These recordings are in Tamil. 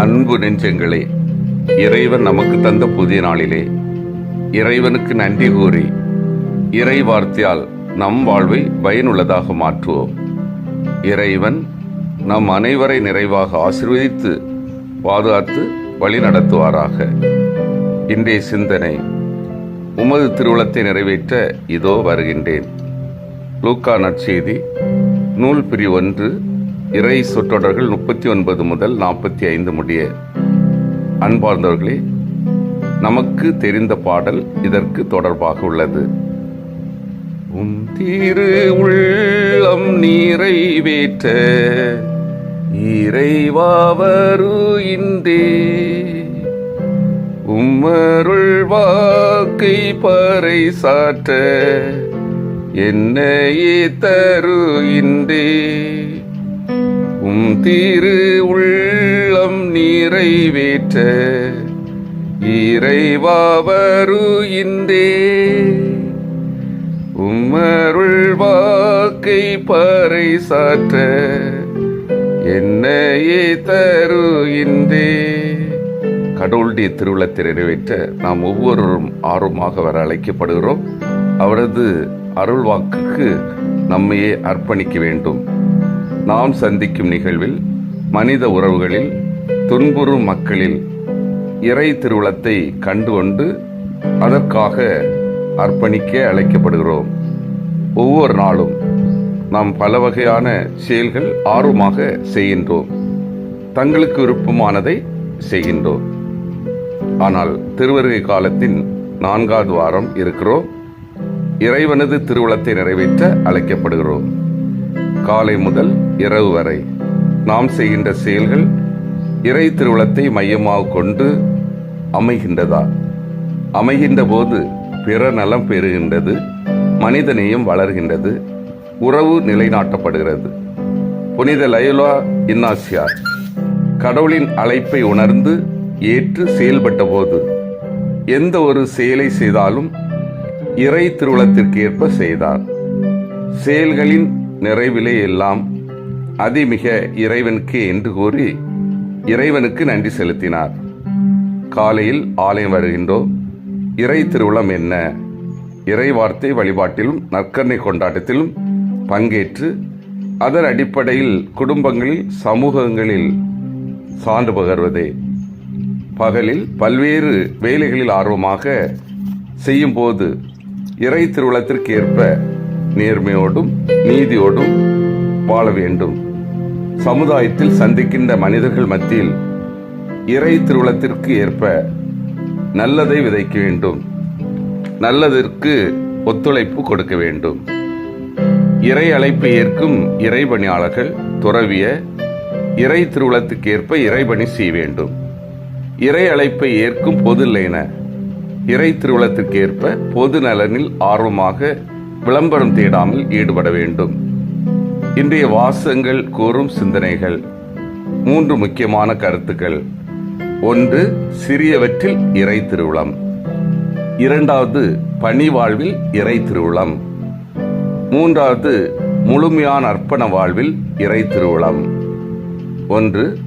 அன்பு நெஞ்சங்களே இறைவன் நமக்கு தந்த புதிய நாளிலே இறைவனுக்கு நன்றி கூறி இறை வார்த்தையால் நம் வாழ்வை பயனுள்ளதாக மாற்றுவோம். இறைவன் நம் அனைவரை நிறைவாக ஆசிர்வதித்து பாதுகாத்து வழிநடத்துவாராக. இன்றைய சிந்தனை உமது திருவுளத்தை நிறைவேற்ற இதோ வருகின்றேன். லூக்கா நற்செய்தி நூல் பிரி ஒன்று இறை சொற்றொடர்கள் முப்பத்தி ஒன்பது முதல் நாற்பத்தி ஐந்து முடிய. அன்பார்ந்தவர்களே நமக்கு தெரிந்த பாடல் இதற்கு தொடர்பாக உள்ளது. உம் திரு உள்ளம் நிறைவேற்ற இறைவாவரு இன்றே உம்மருள் வாக்கை பறை சாற்ற என்னையே தரு உம் திரு உள்ளம் நிறைவேற்ற இறைவாவரு இந்தே உம்மருள் வாக்கை பறை சாற்ற என்னையே தரு இந்தே கடவுளுடைய திருவிழத்தை நிறைவேற்ற நாம் ஒவ்வொருவரும் ஆர்வமாக வர அழைக்கப்படுகிறோம். அவரது அருள் வாக்குக்கு நம்மையே அர்ப்பணிக்க வேண்டும். நாம் சந்திக்கும் நிகழ்வில் மனித உறவுகளில் துன்புறும் மக்களில் இறை திருவுளத்தை கண்டுகொண்டு அதற்காக அர்ப்பணிக்க அழைக்கப்படுகிறோம். ஒவ்வொரு நாளும் நாம் பல வகையான செயல்கள் ஆர்வமாக செய்கின்றோம். தங்களுக்கு விருப்பமானதை செய்கின்றோம். ஆனால் திருவருகை காலத்தின் நான்காவது வாரம் இருக்கிறோம். இறைவனது திருவுளத்தை நிறைவேற்ற அழைக்கப்படுகிறோம். காலை முதல் இரவு வரை நாம் செய்கின்ற செயல்கள் இறை திருவுளத்தை மையமாக கொண்டு அமைகின்றதா? அமைகின்ற போது பிற நலம் பெறுகின்றது மனிதநேயம் வளர்கின்றது உறவு நிலைநாட்டப்படுகிறது. புனித லயோலா இன்னாசியார் கடவுளின் அழைப்பை உணர்ந்து ஏற்று செயல்பட்ட போது எந்த ஒரு செயலை செய்தாலும் இறை திருவுளத்திற்கு ஏற்ப செய்தார். செயல்களின் நிறைவிலே எல்லாம் அதிமிக இறைவனுக்கே என்று கூறி இறைவனுக்கு நன்றி செலுத்தினார். காலையில் ஆலயம் வருகின்றோம். இறை திருவுளம் என்ன? இறை வார்த்தை வழிபாட்டிலும் நற்கருணை கொண்டாட்டத்திலும் பங்கேற்று அதன் அடிப்படையில் குடும்பங்களில் சமூகங்களில் சான்று பகர்வதே. பகலில் பல்வேறு வேலைகளில் ஆர்வமாக செய்யும்போது இறை திருவிழத்திற்கு ஏற்ப நேர்மையோடும் நீதியோடும் வாழ வேண்டும். சமுதாயத்தில் சந்திக்கின்ற மனிதர்கள் மத்தியில் இறை திருவுளத்திற்கு ஏற்ப நல்லதை விதைக்க வேண்டும். நல்லதற்கு ஒத்துழைப்பு கொடுக்க வேண்டும். இறை அழைப்பை ஏற்கும் இறைபணியாளர்கள் துறவிய இறை திருவுளத்துக்கு ஏற்ப இறைபணி செய்ய வேண்டும். இறை அழைப்பை ஏற்கும் பொதுலைன இறை திருவுளத்துக்கு ஏற்ப பொது நலனில் ஆர்வமாக விளம்பரம் தேடாமல் ஈடுபட வேண்டும். இன்றைய வாசங்கள் கூறும் சிந்தனைகள். மூன்று முக்கியமான கருத்துக்கள். ஒன்று சிறியவற்றில் இறை திருவுளம். இரண்டாவது பணி வாழ்வில் இறை திருவிழம் மூன்றாவது முழுமையான அர்ப்பண வாழ்வில் இறை திருவுளம். ஒன்று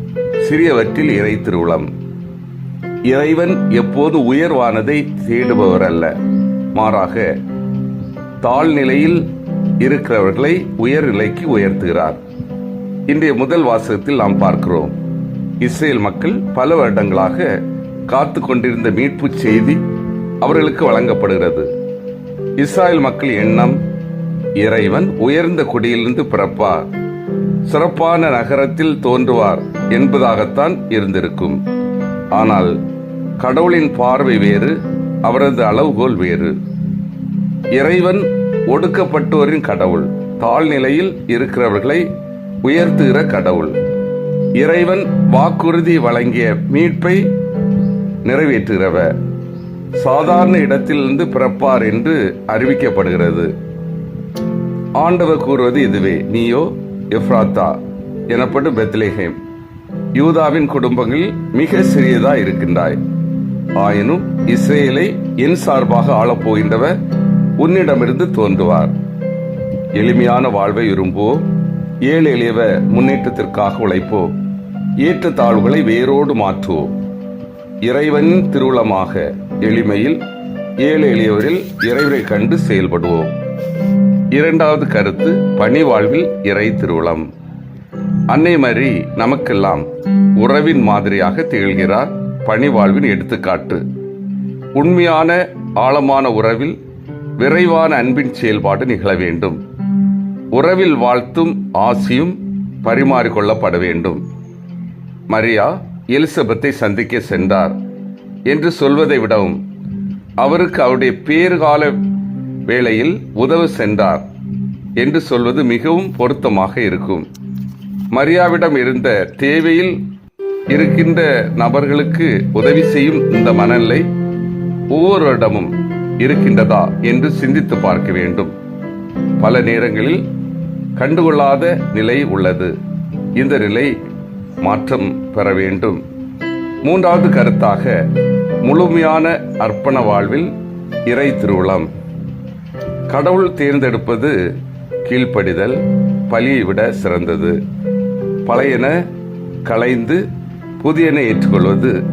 சிறியவற்றில் இறை திருவுளம். இறைவன் எப்போது உயர்வானதை தேடுபவர் அல்ல மாறாக தாழ்நிலையில் இருக்கிறவர்களை உயர்நிலைக்கு உயர்த்துகிறார். இன்றைய முதல் வாசகத்தில் நாம் பார்க்கிறோம். இஸ்ரேல் மக்கள் பல வருடங்களாக காத்து கொண்டிருந்த மீட்பு செய்தி அவர்களுக்கு வழங்கப்படுகிறது. இஸ்ராயல் மக்கள் எண்ணம் இறைவன் உயர்ந்த குடியிலிருந்து பிறப்பார். சிறப்பான நகரத்தில் தோன்றுவார் என்பதாகத்தான் இருந்திருக்கும். ஆனால் கடவுளின் பார்வை வேறு அவரது அளவுகோல் வேறு. இறைவன் ஒடுக்கப்பட்டோரின் கடவுள் தாழ்நிலையில் இருக்கிறவர்களை உயர்த்துகிற கடவுள். இறைவன் வாக்குறுதி வழங்கிய மீட்பை நிறைவேற்றுகிறவர். சாதாரண இடத்திலிருந்து பிறப்பார் என்று அறிவிக்கப்படுகிறது. ஆண்டவர் கூறுவது இதுவே நீயோ எஃப்ராத்தா எனப்படும் பெத்லேஹேம் யூதாவின் குடும்பங்களில் மிக சிறியதா இருக்கின்றாய். ஆயினும் இஸ்ரேலை என் சார்பாக ஆளப்போகின்றவர் உன்னிடமிருந்து தோன்றுவார். எளிமையான வாழ்வை விரும்புவோம் ஏழை எளியவ முன்னேற்றத்திற்காக உழைப்போ ஏற்றத்தாழ்வுகளை வேரோடு மாற்றுவோம் இறைவன் திருவுளமாக எளிமையில் ஏழு எளியவரில் இறைவரை கண்டு செயல்படுவோம் இரண்டாவது கருத்து பணி வாழ்வில் இறை திருவுளம். அன்னை மாதிரி நமக்கெல்லாம் உறவின் மாதிரியாக திகழ்கிறார் பணி வாழ்வின் எடுத்துக்காட்டு. உண்மையான ஆழமான உறவில் விரைவான அன்பின் செயல்பாடு நிகழ வேண்டும். உறவில் வாழ்த்தும் ஆசியும் பரிமாறிக்கொள்ளப்பட வேண்டும். மரியா எலிசபெத்தை சந்திக்க சென்றார் என்று சொல்வதை விடவும் அவருக்கு அவருடைய பேறுகால வேளையில் உதவ சென்றார் என்று சொல்வது மிகவும் பொருத்தமாக இருக்கும். மரியாவிடம் இருந்த தேவையில் இருக்கின்ற நபர்களுக்கு உதவி செய்யும் இந்த மனநிலை ஒவ்வொருவரிடமும் இருக்கின்றதா என்று சிந்தித்து பார்க்க வேண்டும். பல நேரங்களில் கண்டுகொள்ளாத நிலை உள்ளது. இந்த நிலை மாற்றம் பெற வேண்டும். மூன்றாவது கருத்தாக முழுமையான அர்ப்பண வாழ்வில் இறை திருவுளம். கடவுள் தேர்ந்தெடுப்பது கீழ்ப்படிதல் பலியை விட சிறந்தது. பழையன களைந்து புதியன ஏற்றுக்கொள்வது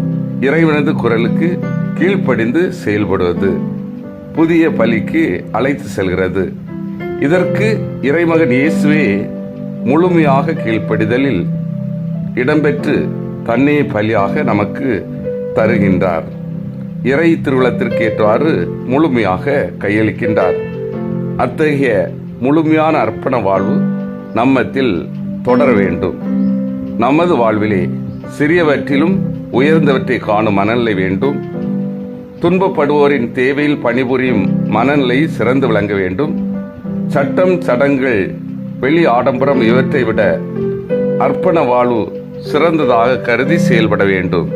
இறைவனது குரலுக்கு கீழ்ப்படிந்து செயல்படுவது. புதிய பலிக்கு அழைத்து செல்கிறது. இதற்கு இறைமகன் இயேசுவே முழுமையாக கீழ்ப்படிதலில் இடம்பெற்று தன்னை பலியாக நமக்கு தருகின்றார். இறை திருவிழத்திற்கு ஏற்றவாறு முழுமையாக கையளிக்கின்றார். அத்தகைய முழுமையான அர்ப்பண வாழ்வு நம்மத்தில் தொடர வேண்டும். நமது வாழ்விலே சிறியவற்றிலும் உயர்ந்தவற்றை காணும் மனநிலை வேண்டும். துன்பப்படுவோரின் தேவையில் பணிபுரியும் மனநிலை சிறந்து விளங்க வேண்டும். சட்டம் சடங்குகள் வெளி ஆடம்பரம் இவற்றை விட அர்ப்பண வாழ்வு சிறந்ததாக கருதி செயல்பட வேண்டும்.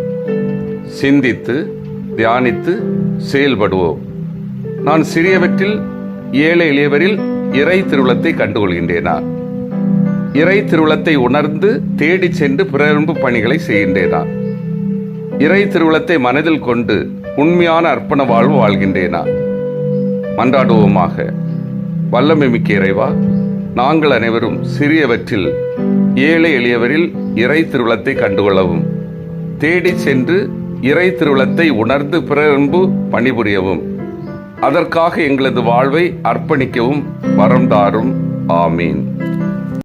சிந்தித்து தியானித்து செயல்படுவோம். நான் சிறியவற்றில் ஏழை எளியவரில் இறை திருவுளத்தை கண்டுகொள்கின்றேனா? இறை திருவுளத்தை உணர்ந்து தேடிச் சென்று பிறரும்பு பணிகளை செய்கின்றேனா? இறை திருவுளத்தை மனதில் கொண்டு உண்மையான அர்ப்பண வாழ்வு வாழ்கின்றேனா? மன்றாடுவோமாக. வல்லமை மிக்க இறைவா நாங்கள் அனைவரும் சிறியவற்றில் ஏழை எளியவரில் இறை திருவிழத்தை கண்டுகொள்ளவும் தேடிச் சென்று இறை திருவிழத்தை உணர்ந்து பிறன்பு பணிபுரியவும் அதற்காக எங்களது வாழ்வை அர்ப்பணிக்கவும் வரம் தாரும். ஆமீன்.